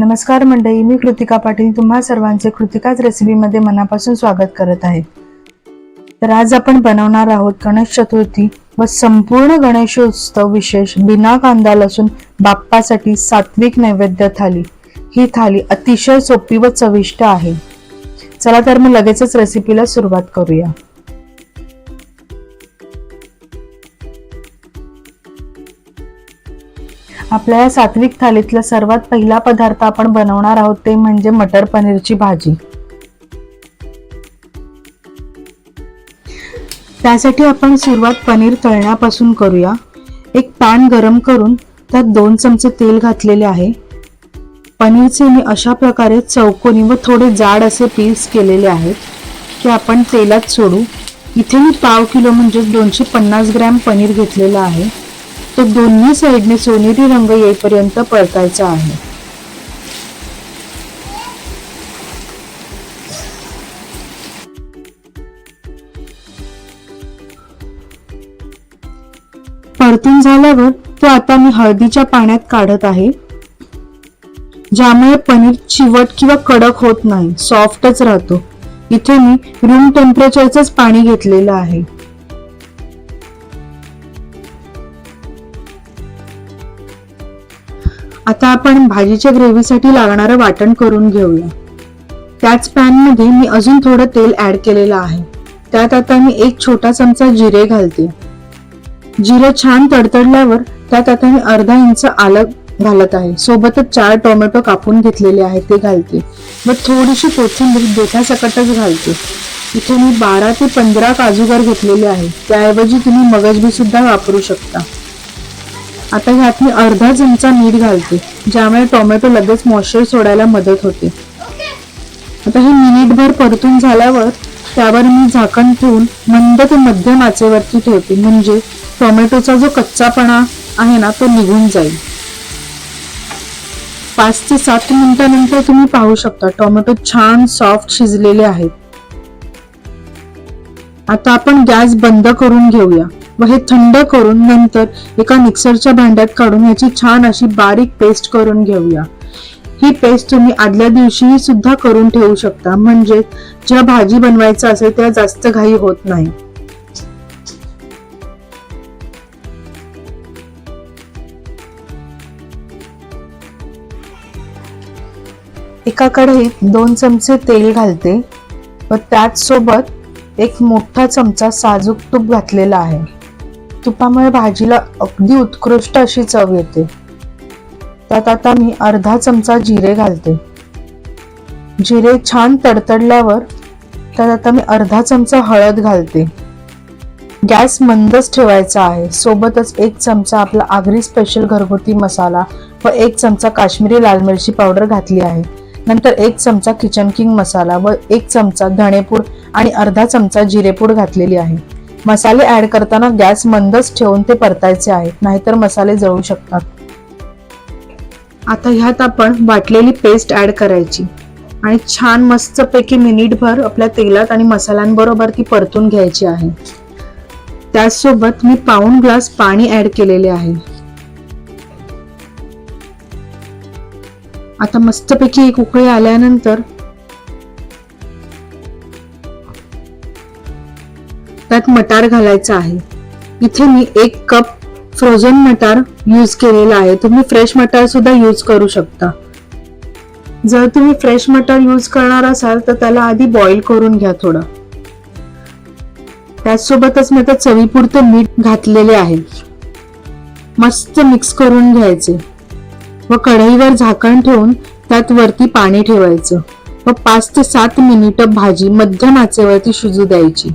नमस्कार मंडळी मी कृतिका पाटील तुम्हा सर्वांचे कृतिकाच रेसिपीमध्ये मनापासून स्वागत करत आहे. तर आज आपण बनवणार आहोत गणेश चतुर्थी व संपूर्ण गणेशोत्सव विशेष बिना कांदा लसूण बाप्पासाठी सात्विक नैवेद्य थाली. ही थाली अतिशय सोपी व चविष्ट आहे. चला तर मग लगेचच रेसिपीला सुरुवात करूया. आपल्या या सात्विक थालीतला सर्वात पहिला पदार्थ आपण बनवणार आहोत ते म्हणजे मटर पनीरची भाजी. त्यासाठी आपण सुरुवात पनीर तळण्यापासून करूया. एक पॅन गरम करून त्यात दोन चमचे तेल घातलेले आहे. पनीरचे मी अशा प्रकारे चौकोनी व थोडे जाड असे पीस केलेले आहेत ते आपण तेलात सोडू. इथे मी पाव किलो म्हणजे दोनशे पन्नास ग्रॅम पनीर घेतलेला आहे. तो दोन्ही साईडने सोनेरी रंग येईपर्यंत परतायचा आहे. परतून झाल्यावर तो आता मी हळदीच्या पाण्यात काढत आहे. ज्यामुळे पनीर चिवट किंवा कडक होत नाही सॉफ्टच राहतो. इथे मी रूम टेम्परेचरचंच पाणी घेतलेलं आहे. आता आपण भाजीच्या ग्रेव्हीसाठी लागणारं वाटण करून घेऊया. त्याच पॅनमध्ये मी अजून थोडं तेल ॲड केलेलं आहे. त्यात आता मी एक छोटा चमचा जिरे घालते. जिरे छान तडतडल्यावर त्यात आता मी अर्धा इंच आलं घालत आहे. सोबतच चार टोमॅटो कापून घेतलेले आहेत ते घालते. व थोडीशी कोथिंबीर देठासकटच घालते. इथे मी बारा ते पंधरा काजूगर घेतलेले आहे. त्याऐवजी तुम्ही मगजबी सुद्धा वापरू शकता. आता ह्यात मी अर्धा चमचा मीठ घालते ज्यामुळे टोमॅटो लगेच मॉइश्चर सोडायला मदत होते. आता हे मिनिटभर परतून झाल्यावर त्यावर मी झाकण ठेवून मंद ते मध्यम आचेवरती ठेवते म्हणजे टोमॅटोचा जो कच्चापणा आहे ना तो निघून जाईल. पाच ते सात मिनिटानंतर तुम्ही पाहू शकता टोमॅटो छान सॉफ्ट शिजलेले आहेत. आता आपण गॅस बंद करून घेऊया. व हे थंड करून नंतर एका मिक्सरच्या भांड्यात काढून याची छान अशी बारीक पेस्ट करून घेऊया. ही पेस्ट तुम्ही आदल्या दिवशीही सुद्धा करून ठेवू शकता. म्हणजे ज्या भाजी बनवायचं असेल त्या जास्त घाई होत नाही. एका कढईत दोन चमचे तेल घालते. व त्याच सोबत एक मोठा चमचा साजूक तूप घातलेला आहे. तुपामुळे भाजीला अगदी उत्कृष्ट अशी चव येते. त्यात आता मी अर्धा चमचा जिरे घालते. जिरे छान तडतडल्यावर त्यात आता मी अर्धा चमचा हळद घालते. गॅस मंदच ठेवायचा आहे. सोबतच एक चमचा आपला आगरी स्पेशल घरगुती मसाला व एक चमचा काश्मीरी लाल मिरची पावडर घातली आहे. नंतर एक चमचा किचन किंग मसाला व एक चमचा धणेपूड आणि अर्धा चमचा जिरेपूड घातलेली आहे. मसाले ऍड करताना गॅस मंदच ठेवून ते परतायचे आहेत नाहीतर मसाले जळू शकतात. आता ह्यात आपण वाटलेली पेस्ट ऍड करायची. आणि छान मस्तपैकी मिनिटभर आपल्या तेलात आणि मसाल्यांबरोबर ती परतून घ्यायची आहे. त्याचसोबत मी पाऊण ग्लास पाणी ऍड केलेले आहे. आता मस्तपैकी एक उकळी आल्यानंतर त्यात मटार घालायचा आहे. इथे मी एक कप फ्रोझन मटार यूज केलेला आहे. तुम्ही फ्रेश मटार सुद्धा यूज करू शकता. जर तुम्ही फ्रेश मटार यूज करणार असाल तर त्याला आधी बॉईल करून घ्या थोडं. त्याचसोबतच मी आता चवीपुरतं मीठ घातलेले आहे. मस्त मिक्स करून घ्यायचे. व कढईवर झाकण ठेवून त्यात वरती पाणी ठेवायचं. व पाच ते सात मिनिटं भाजी मध्यम आचेवरती शिजू द्यायची.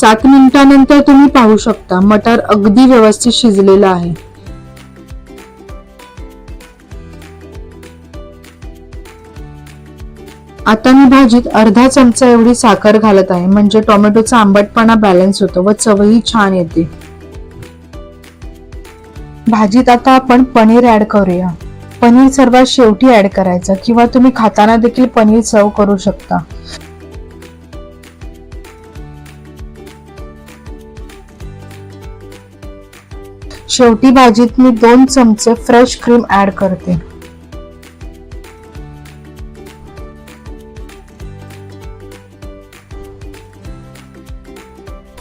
सात मिनिटानंतर तुम्ही पाहू शकता मटार अगदी व्यवस्थित शिजलेला आहे. आता मी भाजीत अर्धा चमचा एवढी साखर घालत आहे म्हणजे टोमॅटोचा आंबटपणा बॅलन्स होतो व चवही छान येते. भाजीत आता आपण पनीर ऍड करूया. पनीर सर्वात शेवटी ऍड करायचं किंवा तुम्ही खाताना देखील पनीर सर्व करू शकता. शेवटी भाजीत मी दोन चमचे फ्रेश क्रीम ऍड करते.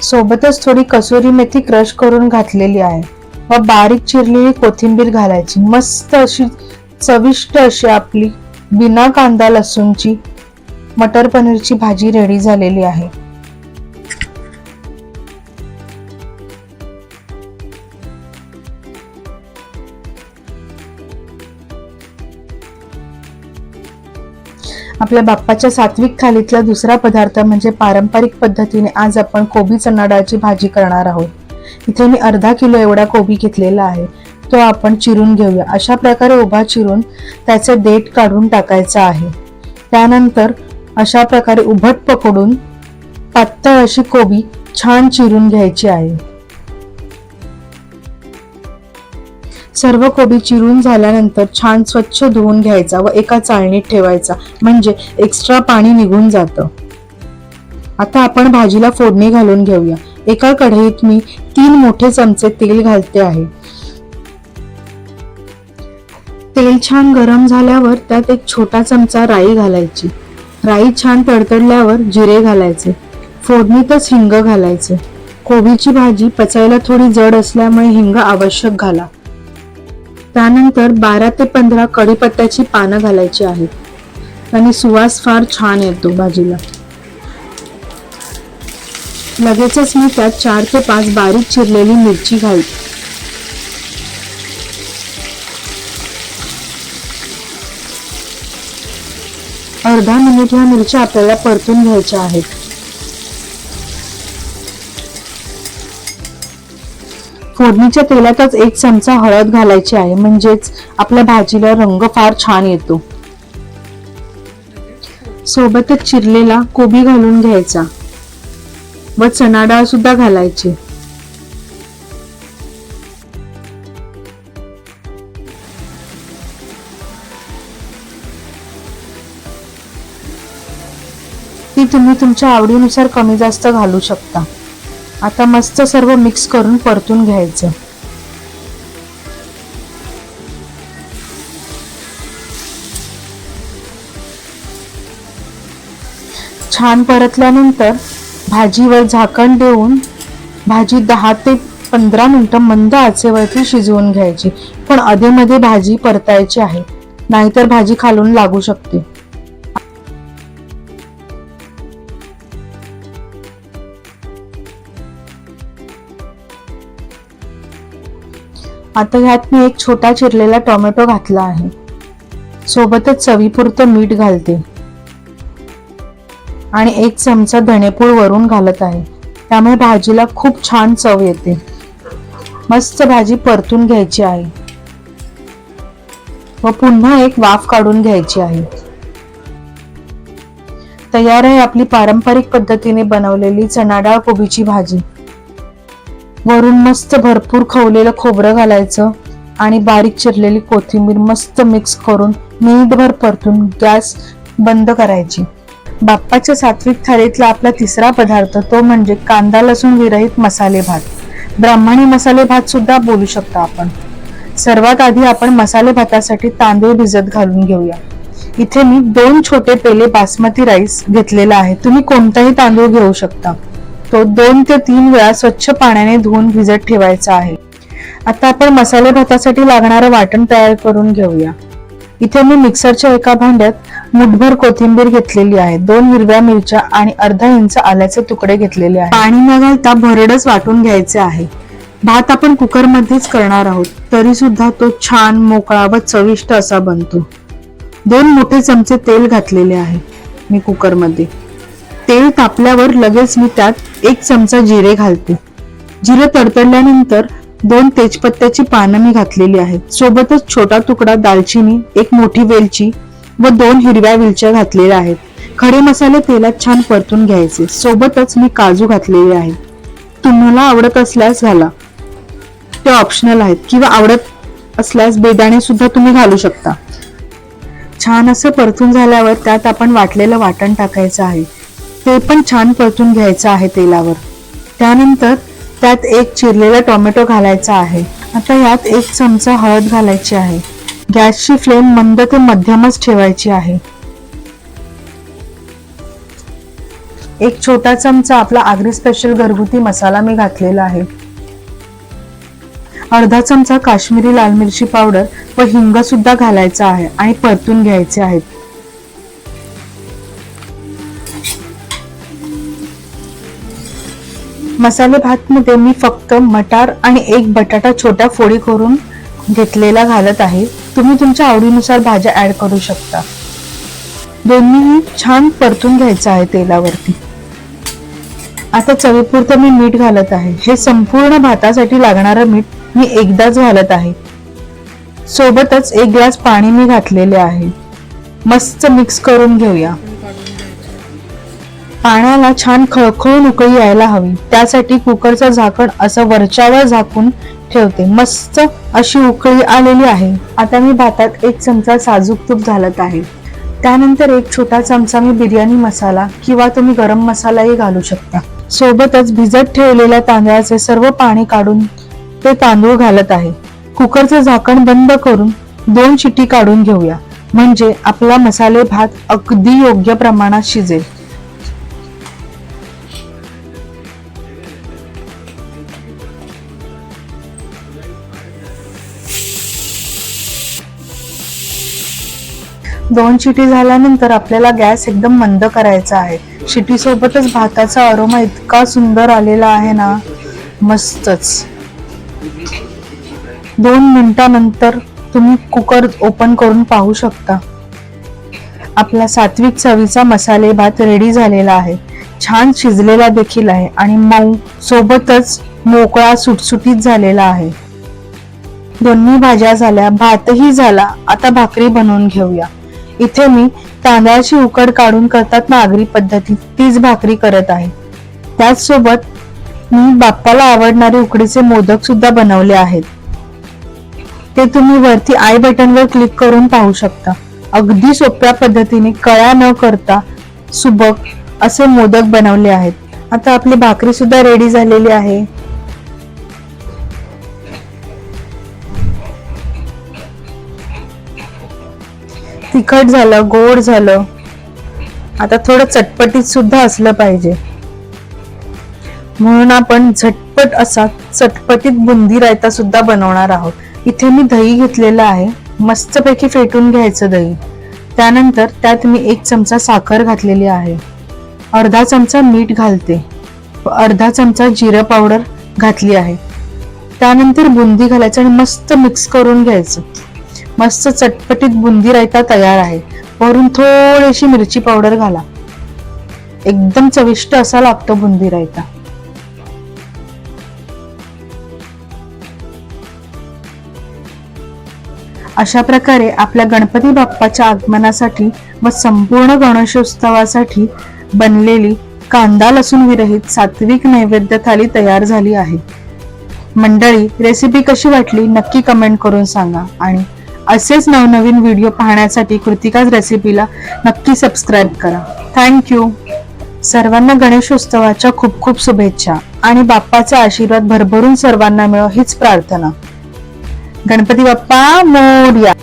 सोबतच थोडी कसुरी मेथी क्रश करून घातलेली आहे. व बारीक चिरलेली कोथिंबीर घालायची. मस्त अशी चविष्ट अशी आपली बिना कांदा लसूणची मटर पनीरची भाजी रेडी झालेली आहे. आपल्या बाप्पाच्या सात्विक थालीतला दुसरा पदार्थ म्हणजे पारंपरिक पद्धतीने आज आपण कोबी चना डाळची भाजी करणार आहोत. इथे मी अर्धा किलो एवढा कोबी घेतलेला आहे. तो आपण चिरून घेऊया. अशा प्रकारे उभा चिरून त्याचे देठ काढून टाकायचा आहे. त्यानंतर अशा प्रकारे उभट पकडून पातळ अशी कोबी छान चिरून घ्यायची आहे. सर्व कोबी चिरून झाल्यानंतर छान स्वच्छ धुवून घ्यायचा व एका चाळणीत ठेवायचा. म्हणजे एक्स्ट्रा पाणी निघून जातं. आता आपण भाजीला फोडणी घालून घेऊया. एका कढईत मी तीन मोठे चमचे तेल घालते आहे. तेल छान गरम झाल्यावर त्यात एक छोटा चमचा राई घालायची. राई छान तडतडल्यावर जिरे घालायचे. फोडणीतच हिंग घालायचे. कोबीची भाजी पचायला थोडी जड असल्यामुळे हिंग आवश्यक घाला. त्यानंतर बारा ते पंधरा कढीपत्त्याची पानं घालायची आहेत. आणि सुवास फार छान येतो भाजीला. लगेचच मी त्यात चार ते पाच बारीक चिरलेली मिरची घालते. अर्धा मिनिट ह्या मिरच्या आपल्याला परतून घ्यायच्या आहेत. फोडणीच्या तेलातच एक चमचा हळद घालायची आहे. म्हणजेच आपल्या भाजीला रंग फार छान येतो. सोबतच चिरलेला कोबी घालून घ्यायचा. व चणा डाळ सुद्धा घालायची. ती तुम्ही तुमच्या आवडीनुसार कमी जास्त घालू शकता. आता मस्त सर्व मिक्स करून परतून घ्यायचं. छान परतल्यानंतर भाजीवर झाकण देऊन भाजी दहा ते पंधरा मिनिटं मंद आचेवरती शिजवून घ्यायची. पण अधेमध्ये भाजी परतायची आहे. नाहीतर भाजी खालून लागू शकते. आता ह्यात मी एक छोटा चिरलेला टोमॅटो घातला आहे. सोबतच चवीपुरतं मीठ घालते. आणि एक चमचा धणेपूळ वरून घालत आहे. त्यामुळे भाजीला खूप छान चव येते. मस्त भाजी परतून घ्यायची आहे. व पुन्हा एक वाफ काढून घ्यायची आहे. तयार आहे आपली पारंपरिक पद्धतीने बनवलेली चणाडाळ कोबीची भाजी. वरून मस्त भरपूर खवलेलं खोबरं घालायचं आणि बारीक चिरलेली कोथिंबीर मस्त मिक्स करून मिनिटभर परतून गॅस बंद करायची. बाप्पाच्या सात्विक थाळीतला आपला तिसरा पदार्थ तो म्हणजे कांदा लसूण विरहित मसाले भात. ब्राह्मणी मसाले भात सुद्धा बोलू शकता आपण. सर्वात आधी आपण मसाले भातासाठी तांदूळ भिजत घालून घेऊया. इथे मी दोन छोटे पेले बासमती राईस घेतलेला आहे. तुम्ही कोणताही तांदूळ घेऊ शकता. तो दोन ते तीन वेळा स्वच्छ पाण्याने धुवून भिजत ठेवायचा आहे. आता आपण मसाले भातासाठी लागणारं वाटण तयार करून घेऊया. इथे मी मिक्सरच्या एका भांड्यात मुठभर कोथिंबीर घेतलेली आहे. दोन हिरव्या मिरच्या आणि अर्धा इंच आल्याचे तुकडे घेतलेले आहे. पाणी न घालता भरडच वाटून घ्यायचे आहे. भात आपण कुकरमध्येच करणार आहोत. तरी सुद्धा तो छान मोकळा व चविष्ट असा बनतो. दोन मोठे चमचे तेल घातलेले आहे मी कुकरमध्ये. तेल तापल्यावर लगेच मी त्यात एक चमचा जिरे घालते. जिरे तडतडल्यानंतर दोन तेजपत्त्याची पानं मी घातलेली आहेत. सोबतच छोटा तुकडा दालचिनी एक मोठी वेलची व दोन हिरव्या वेलच्या घातलेल्या आहेत. खडे मसाले तेलात छान परतून घ्यायचे. सोबतच मी काजू घातलेले आहे तुम्हाला आवडत असल्यास घाला. ते ऑप्शनल आहेत किंवा आवडत असल्यास बेदाणे सुद्धा तुम्ही घालू शकता. छान असं परतून झाल्यावर त्यात आपण वाटलेलं वाटण टाकायचं आहे. ते पण छान परतून घ्यायचं आहे तेलावर. त्यानंतर त्यात एक चिरलेला टोमॅटो घालायचा आहे. आता यात एक चमचा हळद घालायची आहे. गॅसची फ्लेम मंद ते मध्यमच ठेवायची आहे. एक छोटा चमचा आपला आगरी स्पेशल घरगुती मसाला मी घातलेला आहे. अर्धा चमचा काश्मीरी लाल मिरची पावडर व हिंग सुद्धा घालायचा आहे आणि परतून घ्यायचे आहेत. मसाले भात मध्ये मी फक्त मटार आणि एक बटाटा छोट्या फोडी करून घेतलेला घालत आहे. तुम्ही तुमच्या आवडीनुसार भाज्या ऍड करू शकता. दोन्हीही छान परतून घ्यायचं आहे तेलावरती. आता चवीपुरतं मी मीठ घालत आहे. हे संपूर्ण भातासाठी लागणारं मीठ मी एकदाच घालत आहे. सोबतच एक ग्लास पाणी मी घातलेले आहे. मस्त मिक्स करून घेऊया. पाण्याला छान खळखळून उकळी यायला हवी. त्यासाठी कुकरचं झाकण असं वरच्यावर झाकून ठेवते. मस्त अशी उकळी आलेली आहे. आता मी भातात एक चमचा साजूक तूप घालत आहे. त्यानंतर एक छोटा चमचा मी बिर्याणी मसाला किंवा तुम्ही गरम मसालाही घालू शकता. सोबतच भिजत ठेवलेल्या तांदळाचे सर्व पाणी काढून ते तांदूळ घालत आहे. कुकरचं झाकण बंद करून दोन शिटी काढून घेऊया. म्हणजे आपला मसाले भात अगदी योग्य प्रमाणात शिजेल. दोन शिटी झाल्यानंतर आपल्याला गॅस एकदम मंद करायचा आहे. शिटी सोबतच भाताचा अरोमा इतका सुंदर आलेला आहे ना मस्तच. दोन मिनिटानंतर तुम्ही कुकर ओपन करून पाहू शकता. आपला सात्विक चवीचा मसाले भात रेडी झालेला आहे. छान शिजलेला देखील आहे आणि मऊ सोबतच मोकळा सुटसुटीत झालेला आहे. दोन्ही भाज्या झाल्या भातही झाला. आता भाकरी बनवून घेऊया. इथे मी तांदळाची उकड काढून करतात नागरी पद्धतीत तीच भाकरी करत आहे. त्याचसोबत मी बाप्पाला आवडणारे उकडीचे मोदक सुद्धा बनवले आहेत. ते तुम्ही वरती आय बटनवर क्लिक करून पाहू शकता. अगदी सोप्या पद्धतीने कळ्या न करता सुबक असे मोदक बनवले आहेत. आता आपली भाकरी सुद्धा रेडी झालेली आहे. तिखट झालं गोड झालं. आता थोडं चटपटीत सुद्धा असलं पाहिजे. म्हणून आपण झटपट असा चटपटीत बुंदी रायता सुद्धा बनवणार आहोत. इथे मी दही घेतलेलं आहे. मस्तपैकी फेटून घ्यायचं दही. त्यानंतर त्यात मी एक चमचा साखर घातलेली आहे. अर्धा चमचा मीठ घालते. अर्धा चमचा जिरं पावडर घातली आहे. त्यानंतर बुंदी घालायचं आणि मस्त मिक्स करून घ्यायचं. मस्त चटपटीत बुंदी रायता तयार आहे. वरून थोडीशी मिरची पावडर घाला. एकदम चविष्ट असा लागतो बुंदी रायता. अशा प्रकारे आपल्या गणपती बाप्पाच्या आगमनासाठी व संपूर्ण गणेशोत्सवासाठी बनलेली कांदा लसूण विरहित सात्विक नैवेद्य थाली तयार झाली आहे. मंडळी रेसिपी कशी वाटली नक्की कमेंट करून सांगा आणि असेच नवनवीन व्हिडिओ पाहण्यासाठी कृतिकाच रेसिपीला नक्की सबस्क्राईब करा. थँक्यू सर्वांना गणेशोत्सवाच्या खूप खूप शुभेच्छा आणि बाप्पाचा आशीर्वाद भरभरून सर्वांना मिळो हीच प्रार्थना. गणपती बाप्पा मोर्या.